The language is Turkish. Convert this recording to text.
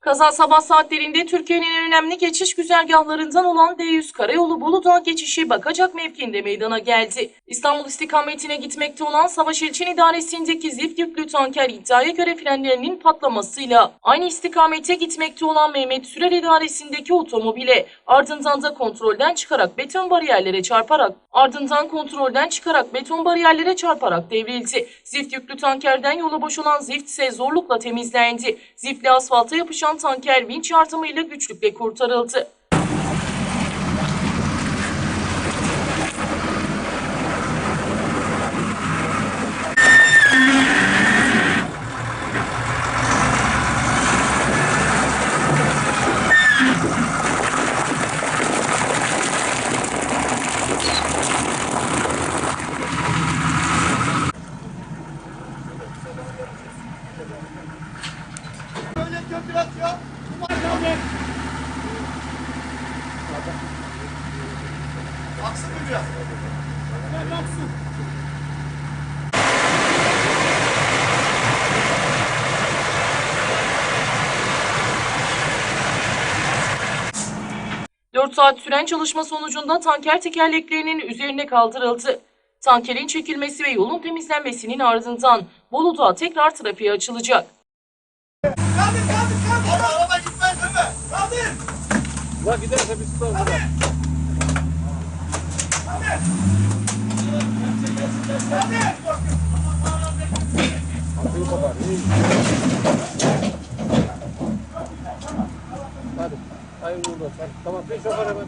Kaza sabah saatlerinde Türkiye'nin en önemli geçiş güzergahlarından olan D100 Karayolu Buludağ geçişi Bakacak mevkiinde meydana geldi. İstanbul istikametine gitmekte olan Savaş İlçin İdaresi'ndeki zift yüklü tanker iddiaya göre frenlerinin patlamasıyla aynı istikamete gitmekte olan Mehmet Sürer İdaresi'ndeki otomobile ardından da kontrolden çıkarak beton bariyerlere çarparak ardından kontrolden çıkarak beton bariyerlere çarparak devrildi. Zift yüklü tankerden yola boşalan zift ise zorlukla temizlendi. Ziftli asfalta yapışan tanker vinç yardımıyla güçlükle kurtarıldı. Köprü atıyor. Aksın mı biraz? Biraz aksın. Dört saat süren çalışma sonucunda tanker tekerleklerinin üzerine kaldırıldı. Tankerin çekilmesi ve yolun temizlenmesinin ardından Bolu'da tekrar trafiğe açılacak. Kaldır kaldır Ulan giderse biz tutarız. Kaldır. Kaldır. Kapıyı kopar. iyi. Hadi. Olsun. Hadi. Tamam. Bir şoför hemen.